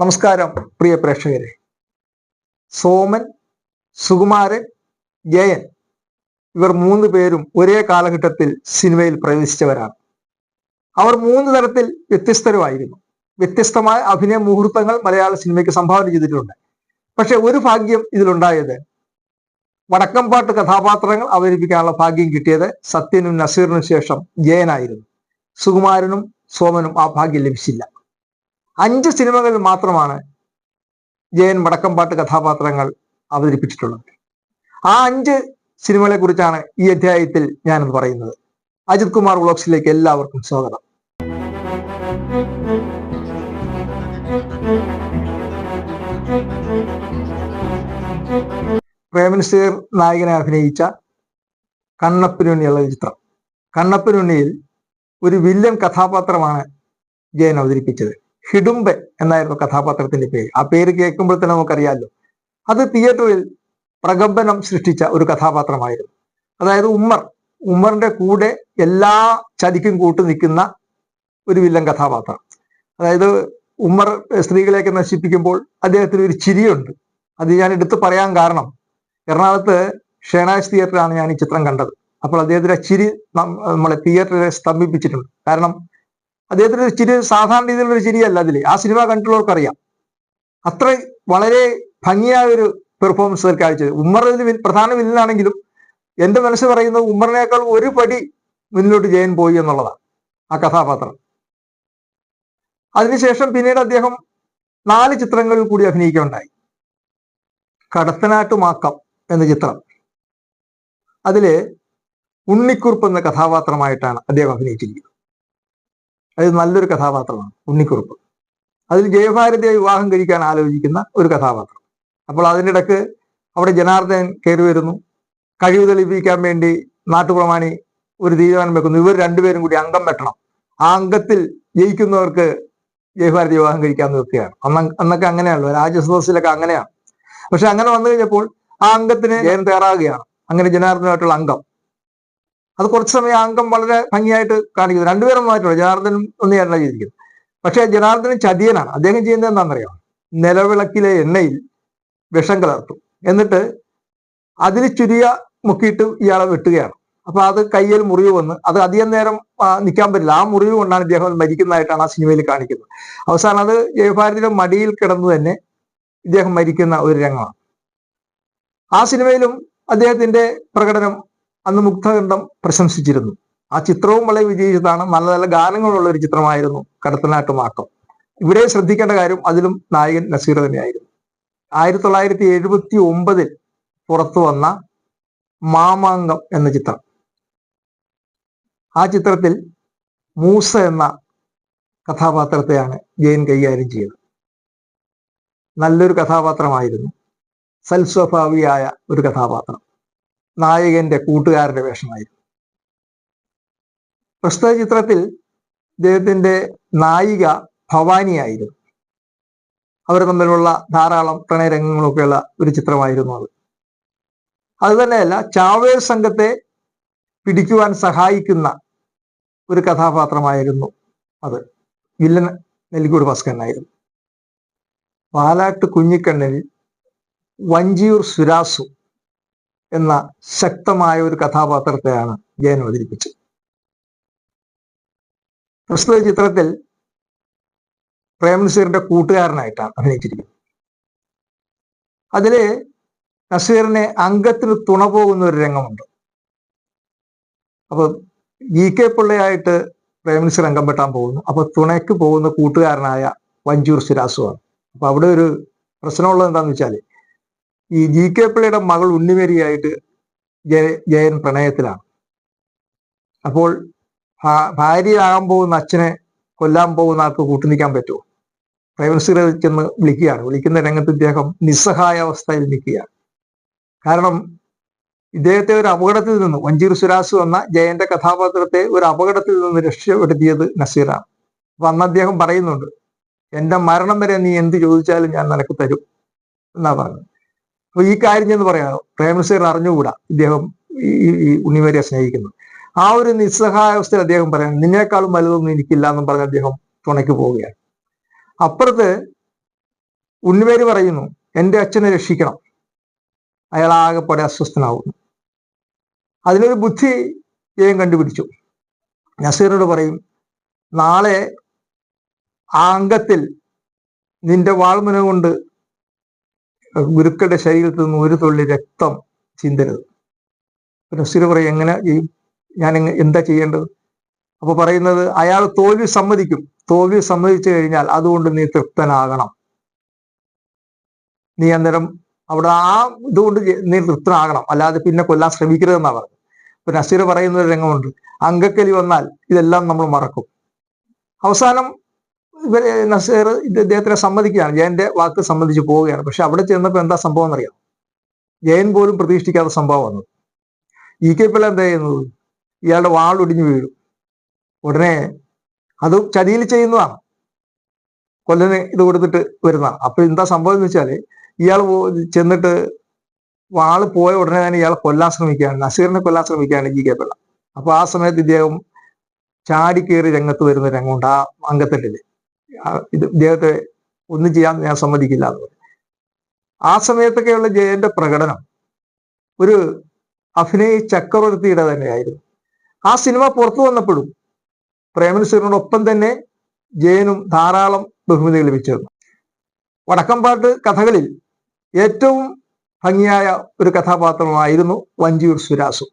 നമസ്കാരം പ്രിയ പ്രേക്ഷകരെ. സോമൻ സുകുമാരൻ ജയൻ ഇവർ മൂന്ന് പേരും ഒരേ കാലഘട്ടത്തിൽ സിനിമയിൽ പ്രവേശിച്ചവരാണ്. അവർ മൂന്ന് തരത്തിൽ വ്യത്യസ്തരുമായിരുന്നു. വ്യത്യസ്തമായ അഭിനയ മുഹൂർത്തങ്ങൾ മലയാള സിനിമയ്ക്ക് സംഭാവന ചെയ്തിട്ടുണ്ട്. പക്ഷെ ഒരു ഭാഗ്യം ഇതിലുണ്ടായത് വടക്കംപാട്ട് കഥാപാത്രങ്ങൾ അവതരിപ്പിക്കാനുള്ള ഭാഗ്യം കിട്ടിയത് സത്യനും നസീറിനും ശേഷം ജയനായിരുന്നു. സുകുമാരനും സോമനും ആ ഭാഗ്യം ലഭിച്ചില്ല. അഞ്ച് സിനിമകളിൽ മാത്രമാണ് ജയൻ വടക്കംപാട്ട് കഥാപാത്രങ്ങൾ അവതരിപ്പിച്ചിട്ടുള്ളത്. ആ അഞ്ച് സിനിമകളെ കുറിച്ചാണ് ഈ അധ്യായത്തിൽ ഞാനിന്ന് പറയുന്നത്. അജിത് കുമാർ വ്ളോഗ്സിലേക്ക് എല്ലാവർക്കും സ്വാഗതം. പ്രേമനസീർ നായകനെ അഭിനയിച്ച കണ്ണപ്പിനുണ്ണിയുള്ള ചിത്രം. കണ്ണപ്പനുണ്ണിയിൽ ഒരു വില്ലൻ കഥാപാത്രമാണ് ജയൻ അവതരിപ്പിച്ചത്. ഹിഡുംബൻ എന്നായിരുന്നു കഥാപാത്രത്തിന്റെ പേര്. ആ പേര് കേൾക്കുമ്പോൾ തന്നെ നമുക്കറിയാമല്ലോ അത് തിയേറ്ററിൽ പ്രകമ്പനം സൃഷ്ടിച്ച ഒരു കഥാപാത്രമായിരുന്നു. അതായത് ഉമ്മർ. ഉമ്മറിന്റെ കൂടെ എല്ലാ ചതിക്കും കൂട്ടു നിൽക്കുന്ന ഒരു വില്ലൻ കഥാപാത്രം. അതായത് ഉമ്മർ സ്ത്രീകളെയൊക്കെ നശിപ്പിക്കുമ്പോൾ അദ്ദേഹത്തിന് ഒരു ചിരിയുണ്ട്. അത് ഞാൻ എടുത്തു പറയാൻ കാരണം എറണാകുളത്ത് ഷേണാസ് തിയേറ്ററിലാണ് ഞാൻ ഈ ചിത്രം കണ്ടത്. അപ്പോൾ അദ്ദേഹത്തിന്റെ ചിരി നമ്മളെ തിയേറ്ററിൽ സ്തംഭിപ്പിച്ചിട്ടുണ്ട്. കാരണം അദ്ദേഹത്തിന്റെ ചിരി സാധാരണ രീതിയിലുള്ള ഒരു ചിരിയല്ല അതിൽ ആ സിനിമ കണ്ടിട്ടുള്ളവർക്ക് അറിയാം അത്ര വളരെ ഭംഗിയായ ഒരു പെർഫോമൻസ് കാഴ്ചത് ഉമ്മർ വിൽ- പ്രധാന വില്ലനാണെങ്കിലും എന്റെ മനസ്സ് പറയുന്നത് ഉമ്മറിനേക്കാൾ ഒരു പടി മുന്നിലോട്ട് ജയൻ പോയി എന്നുള്ളതാണ് ആ കഥാപാത്രം. അതിനുശേഷം പിന്നീട് അദ്ദേഹം നാല് ചിത്രങ്ങളിൽ കൂടി അഭിനയിക്കുകയുണ്ടായി. കടത്തനാട്ടുമാക്കം എന്ന ചിത്രം. അതിലെ ഉണ്ണിക്കുറുപ്പ് എന്ന കഥാപാത്രമായിട്ടാണ് അദ്ദേഹം അഭിനയിച്ചിരിക്കുന്നത്. അത് നല്ലൊരു കഥാപാത്രമാണ് ഉണ്ണിക്കുറുപ്പ്. അതിൽ ജയഭാരതിയെ വിവാഹം കഴിക്കാൻ ആലോചിക്കുന്ന ഒരു കഥാപാത്രം. അപ്പോൾ അതിനിടക്ക് അവിടെ ജനാർദ്ദൻ കയറി വരുന്നു. കഴിവ് തെളിയിപ്പിക്കാൻ വേണ്ടി നാട്ടുപ്രമാണി ഒരു തീരുമാനം വെക്കുന്നു. ഇവർ രണ്ടുപേരും കൂടി അംഗം വെട്ടണം. ആ അംഗത്തിൽ ജയിക്കുന്നവർക്ക് ജയഭാരതി വിവാഹം കഴിക്കാൻ വെക്കുകയാണ് അന്ന് അന്നൊക്കെ അങ്ങനെയാണല്ലോ. രാജ്യസദസ്സിലൊക്കെ അങ്ങനെയാണ്. പക്ഷെ അങ്ങനെ വന്നു കഴിഞ്ഞപ്പോൾ ആ അംഗത്തിന് ജയൻ തയ്യാറാകുകയാണ് അങ്ങനെ ജനാർദ്ദനായിട്ടുള്ള അംഗം. അത് കുറച്ച് സമയം അംഗം വളരെ ഭംഗിയായിട്ട് കാണിക്കുന്നു. രണ്ടുപേരും മാറ്റുള്ളൂ ജനാർദ്ദനും ഒന്നെയല്ല ചെയ്തിരിക്കുന്നത്. പക്ഷേ ജനാർദ്ദനും ചതിയനാണ്. അദ്ദേഹം ചെയ്യുന്നത് എന്താണെന്നറിയാം? നിലവിളക്കിലെ എണ്ണയിൽ വിഷം കലർത്തും. എന്നിട്ട് അതിൽ ചുരിയ മുക്കിയിട്ട് ഇയാളെ വെട്ടുകയാണ്. അപ്പൊ അത് കയ്യിൽ മുറിവ് വന്ന് അത് അധികം നേരം നിൽക്കാൻ പറ്റില്ല. ആ മുറിവ് കൊണ്ടാണ് ഇദ്ദേഹം മരിക്കുന്നതായിട്ടാണ് ആ സിനിമയിൽ കാണിക്കുന്നത്. അവസാനം അത് ജയഭാരതിയുടെ മടിയിൽ കിടന്നു തന്നെ ഇദ്ദേഹം മരിക്കുന്ന ഒരു രംഗമാണ്. ആ സിനിമയിലും അദ്ദേഹത്തിന്റെ പ്രകടനം അന്ന് മുക്തകണ്ഠം പ്രശംസിച്ചിരുന്നു. ആ ചിത്രവും വളരെ വിജയിച്ചതാണ്. നല്ല നല്ല ഗാനങ്ങളുള്ള ഒരു ചിത്രമായിരുന്നു കടത്തനാട്ടുമാക്കം ഇവിടെ ശ്രദ്ധിക്കേണ്ട കാര്യം അതിലും നായകൻ നസീർ തന്നെയായിരുന്നു. ആയിരത്തി തൊള്ളായിരത്തി എഴുപത്തി ഒമ്പതിൽ പുറത്തു വന്ന മാമാങ്കം എന്ന ചിത്രം. ആ ചിത്രത്തിൽ മൂസ എന്ന കഥാപാത്രത്തെയാണ് ജയൻ കൈകാര്യം ചെയ്തത്. നല്ലൊരു കഥാപാത്രമായിരുന്നു. സൽസ്വഭാവിയായ ഒരു കഥാപാത്രം. നായകന്റെ കൂട്ടുകാരന്റെ വേഷമായിരുന്നു. പ്രസ്തുത ചിത്രത്തിൽ ഇദ്ദേഹത്തിന്റെ നായിക ഭവാനിയായിരുന്നു അവർ തമ്മിലുള്ള ധാരാളം പ്രണയരംഗങ്ങളൊക്കെയുള്ള ഒരു ചിത്രമായിരുന്നു അത്. അത് തന്നെയല്ല ചാവേർ സംഘത്തെ പിടിക്കുവാൻ സഹായിക്കുന്ന ഒരു കഥാപാത്രമായിരുന്നു അത്. വില്ലൻ നെല്ലിക്കൂട് ഭാസ്കരനായിരുന്നു. പാലാട്ട് കുഞ്ഞിക്കണ്ണനിൽ വഞ്ചിയൂർ സുരാസു എന്ന ശക്തമായ ഒരു കഥാപാത്രത്തെയാണ് ജയൻ അവതരിപ്പിച്ചത്. പ്രസ്തുത ചിത്രത്തിൽ പ്രേംനസീറിന്റെ കൂട്ടുകാരനായിട്ടാണ് അഭിനയിച്ചിരിക്കുന്നത്. അതിൽ നസീറിനെ അംഗത്തിന് തുണ പോകുന്ന ഒരു രംഗമുണ്ട്. അപ്പൊ ഇ കെ പിള്ളയായിട്ട് പ്രേംനസീർ അംഗം വെട്ടാൻ പോകുന്നു. അപ്പൊ തുണയ്ക്ക് പോകുന്ന കൂട്ടുകാരനായ വഞ്ചൂർ സിരാസുവാണ്. അപ്പൊ അവിടെ ഒരു പ്രശ്നമുള്ളത് എന്താന്ന് വെച്ചാൽ ഈ ജി കെ പിള്ളയുടെ മകൾ ഉണ്ണിമേരിയായിട്ട് ജയ ജയൻ പ്രണയത്തിലാണ്. അപ്പോൾ ഭാര്യയാകാൻ പോകുന്ന അച്ഛനെ കൊല്ലാൻ പോകുന്ന ആൾക്ക് കൂട്ടുനിൽക്കാൻ പറ്റുമോ? പ്രൈവൻസിൽ ചെന്ന് വിളിക്കുകയാണ്. വിളിക്കുന്ന രംഗത്ത് ഇദ്ദേഹം നിസ്സഹായ അവസ്ഥയിൽ നിൽക്കുകയാണ്. കാരണം ഇദ്ദേഹത്തെ ഒരു അപകടത്തിൽ നിന്ന് വഞ്ചീർ സുരാസ് വന്ന ജയന്റെ കഥാപാത്രത്തെ ഒരു അപകടത്തിൽ നിന്ന് രക്ഷപ്പെടുത്തിയത് നസീറാണ്. അപ്പൊ അന്ന് അദ്ദേഹം പറയുന്നുണ്ട് എന്റെ മരണം വരെ നീ എന്ത് ചോദിച്ചാലും ഞാൻ നിനക്ക് തരും എന്നാ പറഞ്ഞത് അപ്പൊ ഈ കാര്യം എന്ന് പറയാം. പ്രേമനസീർ അറിഞ്ഞുകൂടാ? ഇദ്ദേഹം ഈ ഉണ്ണിമേരിയെ സ്നേഹിക്കുന്നു. ആ ഒരു നിസ്സഹായാവസ്ഥയിൽ അദ്ദേഹം പറയാം നിന്നേക്കാളും വലുതൊന്നും എനിക്കില്ല എന്നും പറഞ്ഞ് അദ്ദേഹം തുണയ്ക്ക് പോവുകയാണ്. അപ്പുറത്ത് ഉണ്ണിമേര് പറയുന്നു എന്റെ അച്ഛനെ രക്ഷിക്കണം. അയാൾ ആകെപ്പാടെ അസ്വസ്ഥനാവുന്നു. അതിനൊരു ബുദ്ധി ഇദ്ദേഹം കണ്ടുപിടിച്ചു. നസീറിനോട് പറയും നാളെ ആ അംഗത്തിൽ നിന്റെ വാൾമുന കൊണ്ട് ഗുരുക്കളുടെ ശരീരത്തിൽ നിന്ന് ഒരു തുള്ളി രക്തം ചിന്തരുത്. പിന്നെ നസീർ പറയും എങ്ങനെ ചെയ്യും ഞാൻ എന്താ ചെയ്യേണ്ടത്? അപ്പൊ പറയുന്നത് അയാൾ തോൽവി സമ്മതിക്കും. തോൽവി സമ്മതിച്ചു കഴിഞ്ഞാൽ അതുകൊണ്ട് നീ തൃപ്തനാകണം. നീ അന്നേരം അവിടെ ആ ഇതുകൊണ്ട് നീ തൃപ്തനാകണം. അല്ലാതെ പിന്നെ കൊല്ലാൻ ശ്രമിക്കരുതെന്നാ പറഞ്ഞത്. ഇപ്പൊ നസീർ പറയുന്ന ഒരു രംഗമുണ്ട്. അങ്കക്കലി വന്നാൽ ഇതെല്ലാം നമ്മൾ മറക്കും. അവസാനം ഇവർ നസീർ ഇദ്ദേഹത്തിനെ സമ്മതിക്കുകയാണ്. ജയന്റെ വാക്ക് സംബന്ധിച്ച് പോവുകയാണ്. പക്ഷെ അവിടെ ചെന്നപ്പോൾ എന്താ സംഭവം എന്നറിയാം ജയൻ പോലും പ്രതീക്ഷിക്കാത്ത സംഭവം വന്നത് ഇ കെ പിള്ള എന്താ ചെയ്യുന്നത്? ഇയാളുടെ വാളൊടിഞ്ഞു വീഴും. ഉടനെ അത് ചതിയിൽ ചെയ്യുന്നതാണ്. കൊല്ലന് ഇത് കൊടുത്തിട്ട് വരുന്നതാണ്. അപ്പൊ എന്താ സംഭവം എന്ന് വെച്ചാൽ ഇയാൾ ചെന്നിട്ട് വാൾ പോയ ഉടനെ തന്നെ ഇയാളെ കൊല്ലാൻ ശ്രമിക്കുകയാണ്. നസീറിനെ കൊല്ലാൻ ശ്രമിക്കുകയാണ് ജി കെ പിള്ള. അപ്പൊ ആ സമയത്ത് ഇദ്ദേഹം ചാടിക്കേറി രംഗത്ത് വരുന്ന രംഗമുണ്ട് ആ അംഗത്തിന്റെ ഇത് ഇദ്ദേഹത്തെ ഒന്നും ചെയ്യാൻ ഞാൻ സമ്മതിക്കില്ല എന്ന് പറഞ്ഞു. ആ സമയത്തൊക്കെയുള്ള ജയന്റെ പ്രകടനം ഒരു അഭിനയ ചക്രവർത്തിയുടെ തന്നെയായിരുന്നു. ആ സിനിമ പുറത്തു വന്നപ്പോഴും പ്രേമനസുരനോടൊപ്പം തന്നെ ജയനും ധാരാളം ബഹുമതികൾ ലഭിച്ചിരുന്നു. വടക്കമ്പാട്ട് കഥകളിൽ ഏറ്റവും ഭംഗിയായ ഒരു കഥാപാത്രമായിരുന്നു വഞ്ചിയൂർ സുരാസു.